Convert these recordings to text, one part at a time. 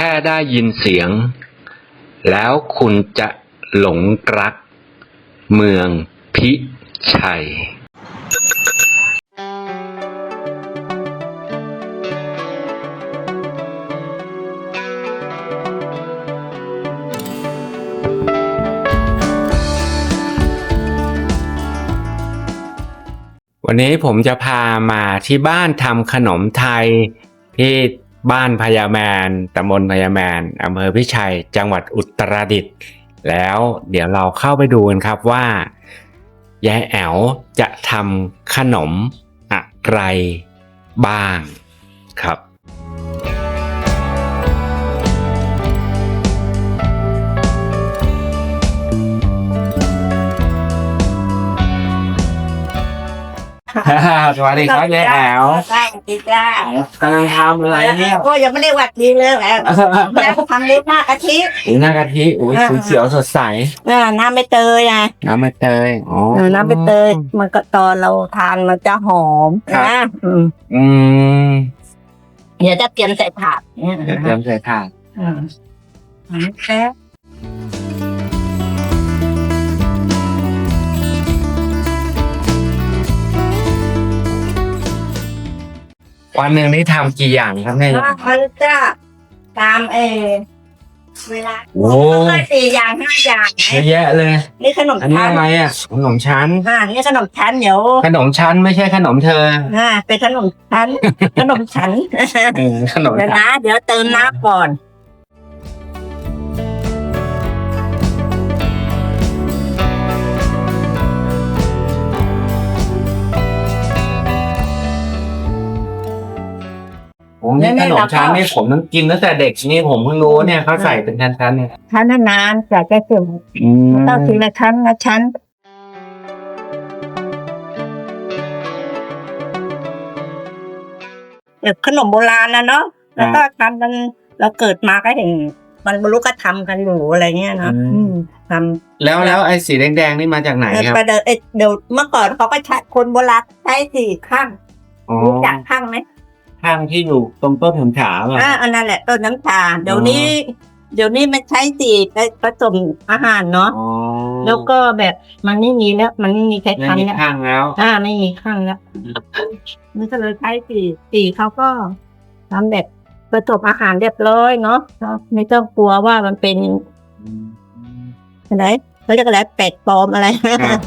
ค่ได้ยินเสียง แล้วคุณจะหลงรัก เมืองพิชัยวันนี้ผมจะพามาที่บ้านทำขนมไทยที่ บ้านพญาแมนตำบลพญาแมนอำเภอพิชัย จังหวัดอุตรดิตถ์แล้วเดี๋ยวเราเข้าไปดูกันครับว่ายายแอ๋วจะทำขนมอะไรบ้างครับสวัสดีครับยายแอ๋วใช่ ดีจ้ากำลังทำอะไรเนี่ยโอ้ยังไม่ได้หวัดดีเลยแหละแล้วทำเล็บหน้ากะทิอุ้ยหน้ากะทิอุ้ยอ่าสีเขียวสดใสอ่าน้ำใบเตยนะน้ำใบเตยอ๋อเออน้ำใบเตยมันก็ตอนเราทานมันจะหอมครับนะอืมอืมเดี๋ยวจะเตรียมใส่ถาดเนี่ยเดี๋ยวเตรียมใส่ถาดอืมอืมแค่ วันหนึ่งนี่ทำกี่อย่างครับเนี่ยว่าเขาจะตามเออเวลาโอ้ก็สี่อย่างห้าอย่างเยอะแยะเลย นี่ขนมอันนี้ชั้นอะไรอะขนมชั้นอ่านี่ขนมชั้นเดี๋ยวขนมชั้นไม่ใช่ขนมเธออ่าเป็นขนมชั้น ขนมชั้นอืมขนมเดี๋ยวชั้นนะ เดี๋ยวเติมน้ำก่อน ขนมชั้นนี่ผมต้องกินตั้งแต่เด็กนี่ผมเพิ่งรู้เนี่ยเขาใส่เป็นชั้นๆเนี่ยชั้นนานๆจะจะเติมอืมต้องทีละชั้นละชั้นแบบขนมโบราณนะเนาะแล้วก็ทำกันเราเกิดมาก็เห็นมันบรรลุก็ทำกันอยู่อะไรเงี้ยเนอะอืมทำแล้วแล้วไอ้สีแดงๆนี่มาจากไหนครับประเดี๋ยวเอ้ยเดี๋ยวเมื่อก่อนเขาก็ใช้คนโบราณใช้สี่ข้างอ๋อรู้จักข้างไหม ข้างที่อยู่ตรงต้นผมขาป่ะอ่าอันนั้นแหละต้นน้ำชาเดี๋ยวนี้ เดี๋ยวนี้มันใช้สีไปผสมอาหารเนาะอ๋อแล้วก็แบบมันไม่มีแล้ว มันไม่มีใครไม่ทำมีแล้วข้างแล้ว อ่าไม่มีข้างแล้วมันก็เลยใช้สีสีเขาก็ทำแบบผสมอาหารเรียบร้อยเนาะเนาะไม่ต้องกลัวว่ามันเป็นอะไรเขาเรียกอะไรเป็ดปลอมอะไร ครับ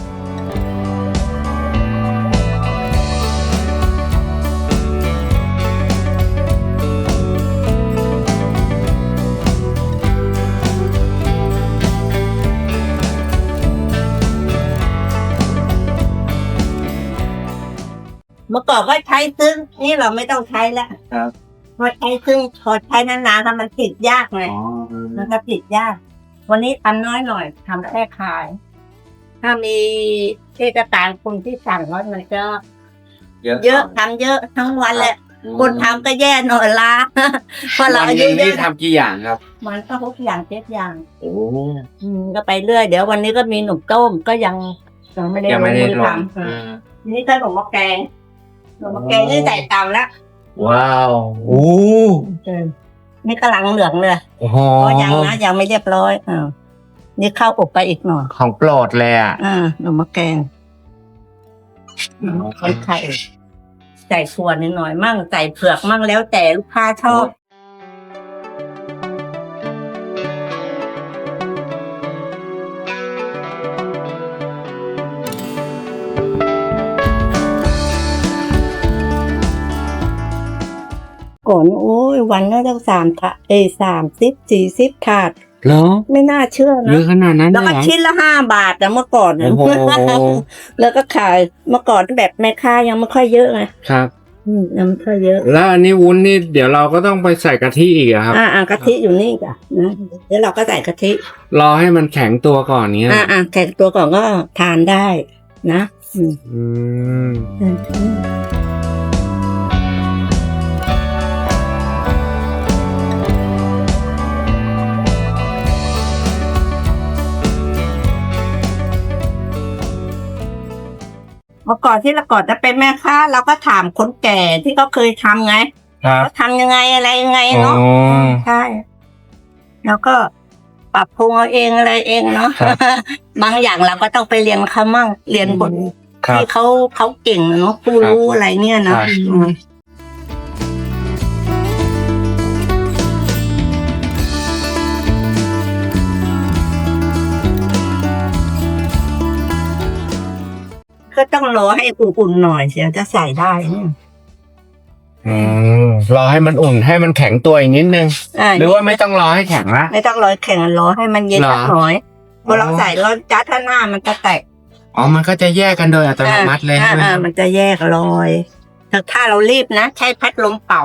เมื่อก่อนก็ใช้ซึ่งนี่เราไม่ต้องใช้แล้วครับพอใช้ซึ่งพอใช้นานๆทำมันติดยากไงอ๋อมันก็ติดยาก วันนี้ทำน้อยหน่อยทำแค่ขาย ถ้ามีเทศกาลคนที่สั่งก็มันก็ เยอะเยอะทำเยอะทั้งวันแหละคนทำก็แย่หน่อยละเพราะเราวันอาหยุนึ่งเยนี่อะทำกี่อย่างครับ มันก็ทุกอย่างเจ็ดอย่าง โอ้ อืมก็ไปเรื่อย เดี๋ยววันนี้ก็มีหนุ่มต้มก็ยังยังไม่ได้ยังไม่ได้อลงทำอ่านี่ก็หนุ่มมะแกงหนุ่ มมะแกงนี่ใส่เตาแล้วว้าวโอ้นี่กำลังเหลืองเลยโอ้โหเพราะยังนะยังไม่เรียบร้อยอ่านี่เข้าอบไปอีกหน่อยของโปรดเลยอะอ่าหนุ่มมะแกงใส่ไข่ใส่ถั่วนิดหน่อยมั่งใส่เผือกมั่งแล้วแต่ลูกค้าชอบ ก่อนโอ้ยวันละตั้งสามถาดเอยสามสิบสี่สิบถาดเหรอไม่น่าเชื่อเยนะ อะขนาดนั้นแล้วเลยก็เหรอ ชิ้นละห้าบาทนะเมื่อก่อนนะโอ้โห แล้วก็ขายเมื่อก่อนแบบแม่ค้ายังไม่ค่อยเยอะไงครับ อืมยังไม่ค่อยเยอะ แล้วอันนี้วุ้นนี่เดี๋ยวเราก็ต้องไปใส่กะทิอีกอะครับ อ่าอ่ากะทิอยู่นี่จ้ะนะเดี๋ยวเราก็ใส่กะทิ รอให้มันแข็งตัวก่อนเนี้ยอ่าอ่าแข็งตัวก่อนก็ทานได้นะอืม อืม อืม เมื่อก่อนที่เราก่อนจะเป็นแม่ค้าเราก็ถามคนแก่ที่เขาเคยทำไงครับเขาทำยังไงอะไรยังไงอ๋อเนาะใช่แล้วก็ปรับปรุงเอาเองอะไรเองเนาะครับบางอย่างเราก็ต้องไปเรียนเขามั่งเรียนบทครับที่เขาเขาเก่งเนาะผู้รู้อะไรเนี่ยเนาะ ก็ต้องรอให้อุ่นๆหน่อยเสียจะใส่ได้เนี่ยอืมรอให้มันอุ่นให้มันแข็งตัวอีกนิดนึง อ่าหรือว่าไม่ต้องรอให้แข็งละ ไม่ต้องรอแข่งรอให้มันเย็นเหรอ สักหน่อยพอเราใส่ร้อนจัดถ้าหน้ามันจะแตก อ๋อ มันก็จะแยกกันโดยอัตโนมัติเลยอ่าใช่ไหมอ่ามันจะแยกรอยแต่ถ้าเรารีบนะ ใช้พัดลมเป่า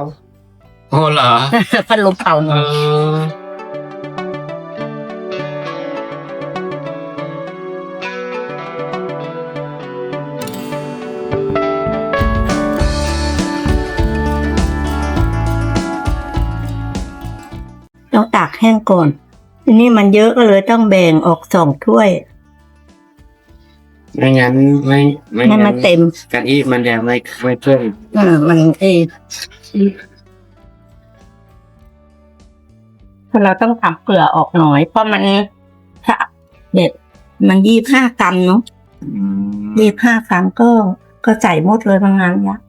โอ้เหรอพัดลมเป่าหเอน่อยอ ต้องตากแห้งก่อนทีนี้มันเยอะก็เลยต้องแบ่งออกสองถ้วย ไม่งั้นไม่ไม่ให้งั้มันนเต็มกะทิมันจะไม่ไม่เพิ่มอ่ามันเอเราต้องทำเกลือออกหน่อย เพราะมันถ้าเด็ด มันยี่ห้ากรัมเนาะยี่ห้ากรัมก็ก็ใส่หมดเลยบางงานเนี้ย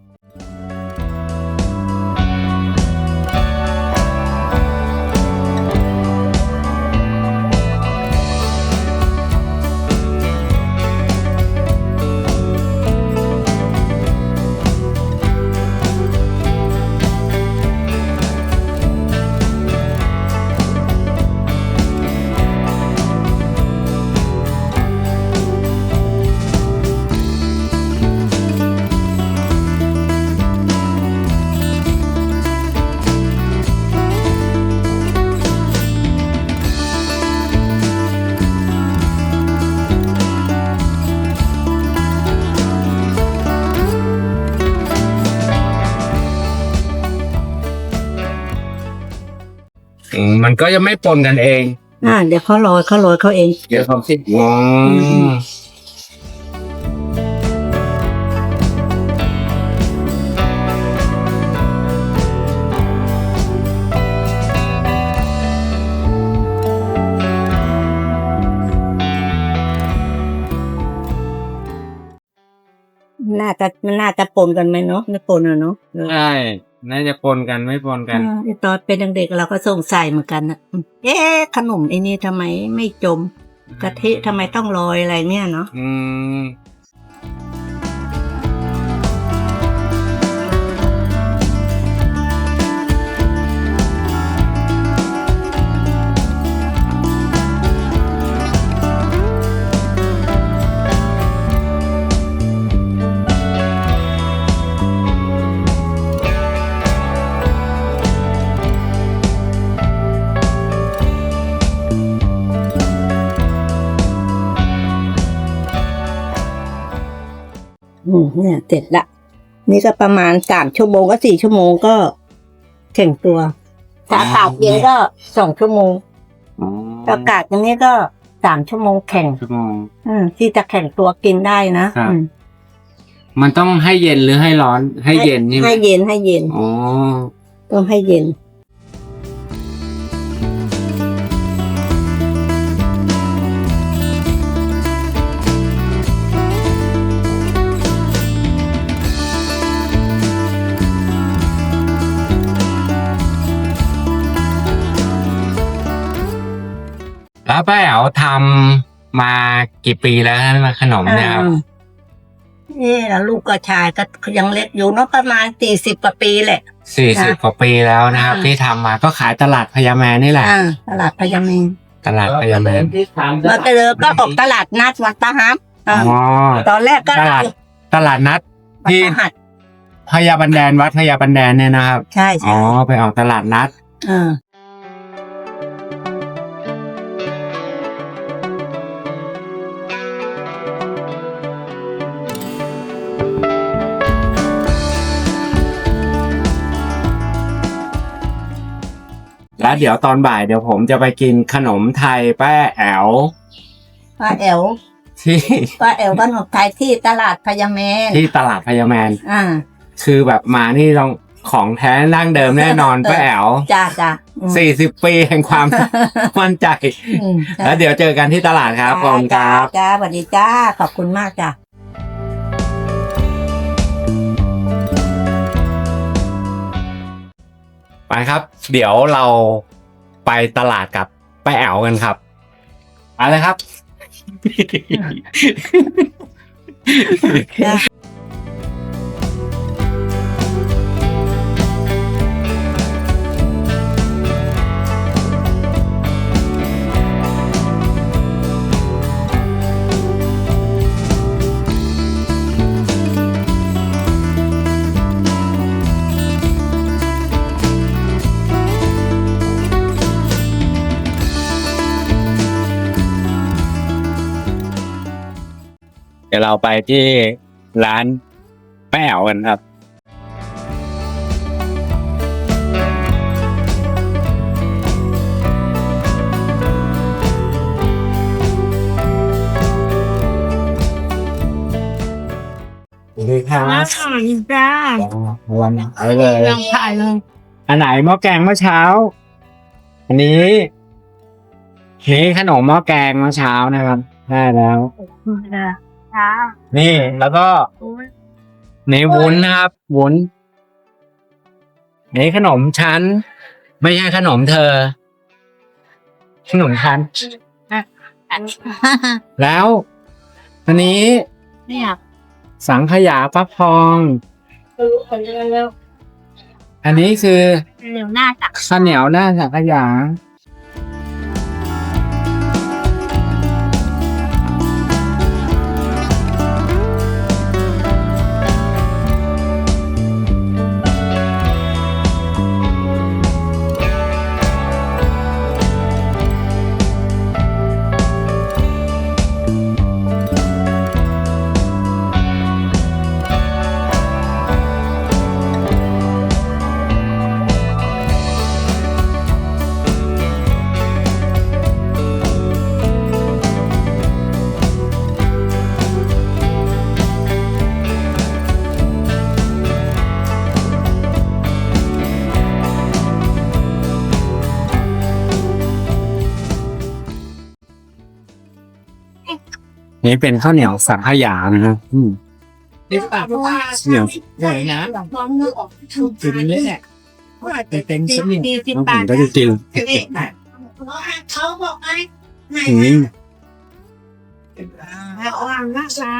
มมันก็จะไม่ปนกันเอง อ่าเดี๋ยวเขาโรยเขาโรยเขาเอง เดี๋ยวความคิดว้าอืมน่าจะมันน่าจะปนกันไหมเนาะไม่ปนอะเนาะ ใช่ น่าจะปนกันไม่ปนกันอ่าไอ้ตอนเป็นเด็กๆเราก็สงสัยเหมือนกันนะอืมเอ๊ะขนมไอ้นี่ทำไมไม่จมกะทิทำไมต้องลอยอะไรเนี่ยเนาะอืม เนี่ยเสร็จละ นี่ก็ประมาณสามชั่วโมงก็สี่ชั่วโมงก็แข็งตัว ถ้าอากาศเย็นก็สองชั่วโมงอ๋ออากาศอย่างนี้ก็สามชั่วโมงแข็งชั่วโมง อืมที่จะแข็งตัวกินได้นะครับ อืมมันต้องให้เย็นหรือให้ร้อนให้เย็นนี่ไหมให้เย็นให้เย็น อ๋อ ต้องให้เย็น แล้วป้าแอ๋วทำมากี่ปีแล้วนะขนมเนี่ยครับอ่านี่แล้วลูกกระชายก็ยังเล็กอยู่เนาะประมาณสี่สิบกว่าปีแหละ สี่สิบกว่าปีแล้วนะครับอ่าที่ทำมาก็ขายตลาดพญาแมนนี่แหละ อ่าตลาดพญาเมงตลาดพญาแมนมาเจอก็ออกตลาดนัดวัดตะฮับอ๋อ่าอตอนแรกก็ตลาดตลาดนัดวัดที่ตะหัดพญาบันแดนวัดพญาบันแดนเนี่ยนะครับ ใช่อ๋ใช่อไปออกตลาดนัดอ่า แล้วเดี๋ยวตอนบ่ายเดี๋ยวผมจะไปกินขนมไทยป้าแอ๋วป้าแอวที่ป้าแอวขนมไทยที่ตลาดพญาเมนที่ตลาดพญาแมนอ่าคือแบบมานี่ต้องขของแท้ดั้งเดิมแน่นอนป้าแอ๋วจ้าจ้าอืมสี่สิบปีแห่งความมั่นใจอืมใช่แล้วเดี๋ยวเจอกันที่ตลาดครับขอบคุณครับจ้าสวัสดีจ้าขอบคุณมากจ้า ไปครับ เดี๋ยวเราไปตลาดกับป้าแอ๋วกันครับไปเลยครับ ยวเราไปที่ร้านแป้แอ๋วกันครับสวัสดีครับจ้าวันเอาเลยลองถ่ายเลย อันไหนหม้อแกงเมื่อเช้า อันนี้นี่ขนมหม้อแกงเมื่อเช้านะครับได้แล้ว จ้านี่แล้วก็นี่วุ้นนะครับวุ้นนี่ขนมชั้น ไม่ใช่ขนมเธอ ขนมชั้นแล้ว อันนี้เนี่ยสังขยาฟักทองเร็วอันนี้คือเร็วหน้าจ้ะข้าวเหนียวหน้าสังขยา นี่เป็นข้าวเหนียวสังขยานะครับอืมเหนียวใหญ่นะจุดนี้แหละเต็มสี่สี่สิบต้องบาผมทก็จะจริงเขาบอกไอ้ไหนอืมแล้วอ่างนะจ้า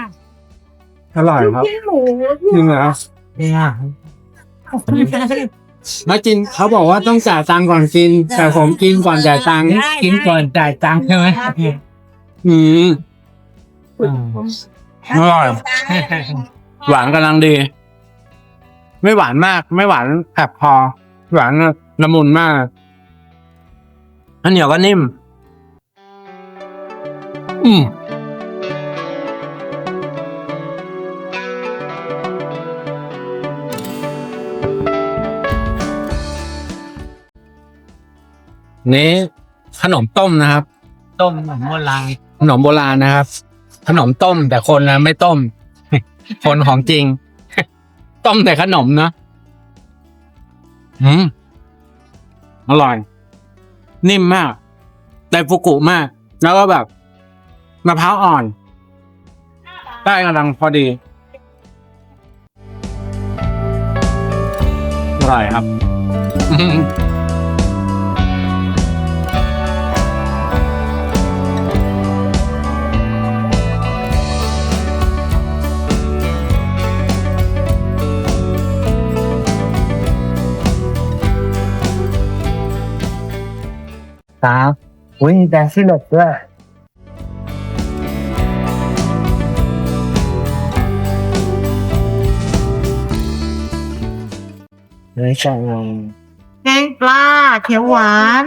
อร่อยครับพี่หมูจริงเหรอเนี่ยมากินเขาบอกว่าต้องจ่ายตังค์ก่อนกิน แต่ผมกินก่อนจ่ายตังค์กินก่อนจ่ายตังค์ใช่ไหมอืม อร่อย หวานกำลังดี ไม่หวานมาก ไม่หวานแอบพอ หวานละมุนมากอันเหนียวก็นิ่ม อืมนี่ขนมต้มนะครับ ต้มขนมโบราณขนมโบราณนะครับ ขนมต้ม แต่คนนะไม่ต้ม คนของจริง ต้มแต่ขนมนะอืมอร่อย นิ่มมากไดฟุกุมาก แล้วก็แบบมะพร้าวอ่อน ได้กำลังพอดีอร่อยครับ ครับอุ้ยแดงซิลบด้วยเลยใช่ไงแกงปลาเขียวหวาน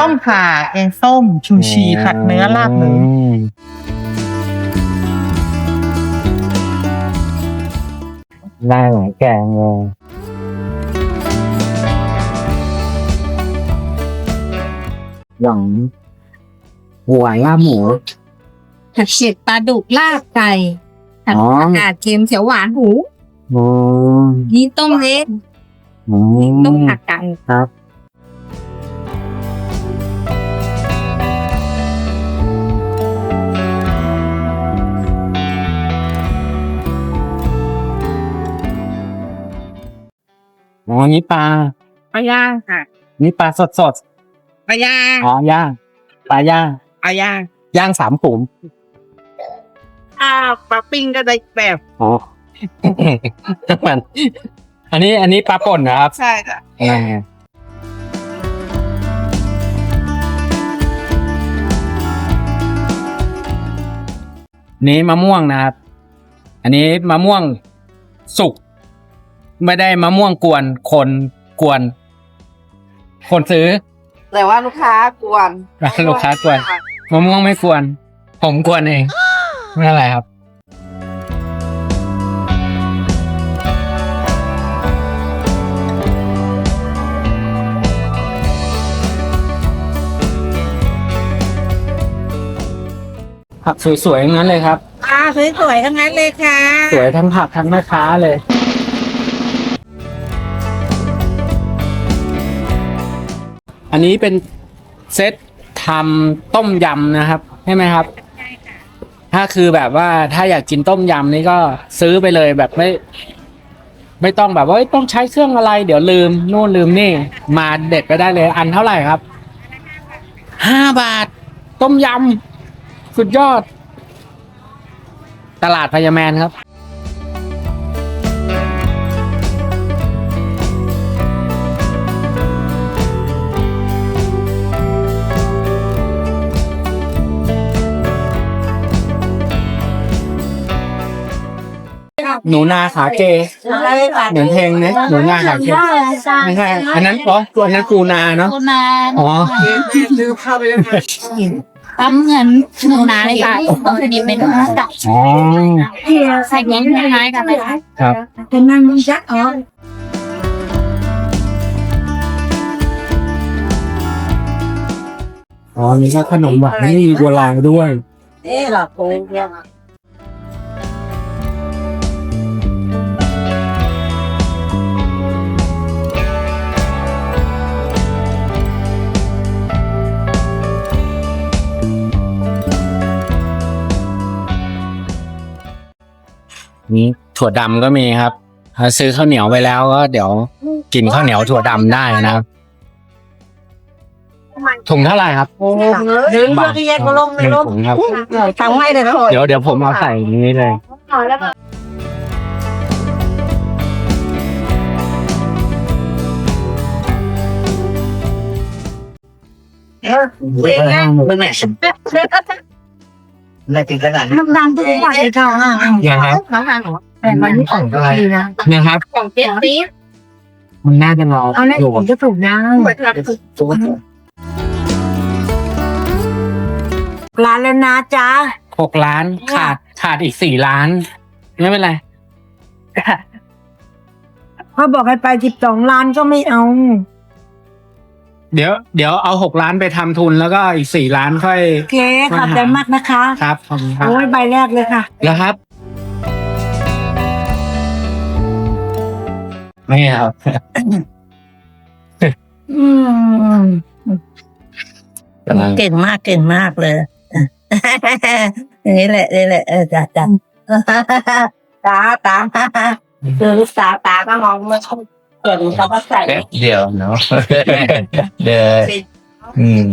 ต้มข่าแกงส้ม ชูชีผัดเนื้อลาบหมูได้หลายแกงเลย หวังหัวลาบหมู ผัดเผ็ดปลาดุกลาบไก่ผัดอ๋ออากาศเค็มเขียวหวานหู โอ้นี่ต้มเล็กต้องหักกันครับอ๋อนี่ปลา ปลาย่างค่ะ นี่ปลาสดสด ปลาย่างๆอ๋อย่างปลาย่างปลาย่างย่างสามขุมอ่าปลาปิ้งก็ได้แบบอ๋อ มันอันนี้อันนี้ปลาป่นนะครับใช่จ้ะอ่านี้มะม่วงนะครับ อันนี้มะม่วงสุก ไม่ได้มะม่วงกวนคนกวน คนซื้อ แต่ว่าลูกค้ากวนลูกค้ากวนมะม่วงไม่กวน ผมกวนเอง ไม่เป็นไรครับผักสวยๆทั้งนั้นเลยครับ อ่าสวยๆทั้งนั้นเลยค่ะ สวยทั้งผักทั้งแม่ค้าเลย อันนี้เป็นเซตทำต้มยำนะครับใช่ไหมครับถ้าคือแบบว่าถ้าอยากกินต้มยำนี่ก็ซื้อไปเลยแบบไม่ ไม่ต้องแบบว่าเอ้ยต้องใช้เครื่องอะไร เดี๋ยวลืมนู่นลืมนี่ มาเด็ดไปได้เลย อันเท่าไหร่ครับห้าบาท ต้มยำสุดยอด ตลาดพญาแมนครับ หนูนาขาเกเหมือนเพลงเนี่ยหนูนาขาเกไม่ใช่อันนั้นอ๋อตัวนั้นปูนาเนาะคุณนาอ๋อลืมเข้าไปยังไงทำเงินหนูนาเลยค่ะตอนนี้เป็นจับอ๋อใส่เงินยังไงกันเลยค่ะครับจะนั่งชักอ๋ออ๋อมีแค่ขนมหวานไม่มีบัวลอยด้วยเอ๊ะหรอโกงเนี่ย นี่ถั่วดำก็มีครับถ้าซื้อข้าวเหนียวไปแล้วก็เดี๋ยวกินข้าวเหนียวถั่วดำได้นะครับ ถุงเท่าไหร่ครับหรือเพื่อที่แยกมาลงหในนึ่งรถถุงครับ ทำให้เลยนะเดี๋ยวเดี๋ยวผมเอาใส่นี้เลยมันแหม่ ในติดขนาดน้ำดำทุกวันเลยค่ะยังครับน้ำดำหรอแต่มันนี่ของดีนะเนี่ยครับของเจ็ดปีมันน่าจะรอเอาแน่อยู่ผมจะถูกนะร้านแล้วนะจ๊ะหกล้านขาดขาดอีกสี่ล้าน ไม่เป็นไรเขาบอกให้ไปสิบสองล้านก็ไม่เอา เดี๋ยวเดี๋ยวเอาหกล้านไปทำทุนแล้วก็อีกสี่ล้านค่อย โอเคขอบใจมากนะคะ ครับขอบคุณครับโอ้ยใบแรกเลยค่ะ แล้วครับ ไม่ครับ อืมกำลังเก่งมากเก่งมากเลยนี่แหละนี่แหละเออจ้าจ้าตาตาคือลูกสาวตาก็มองมาชม เกิดเขาก็ใส่เดี๋ยวเนาะ เดี๋ยวอืม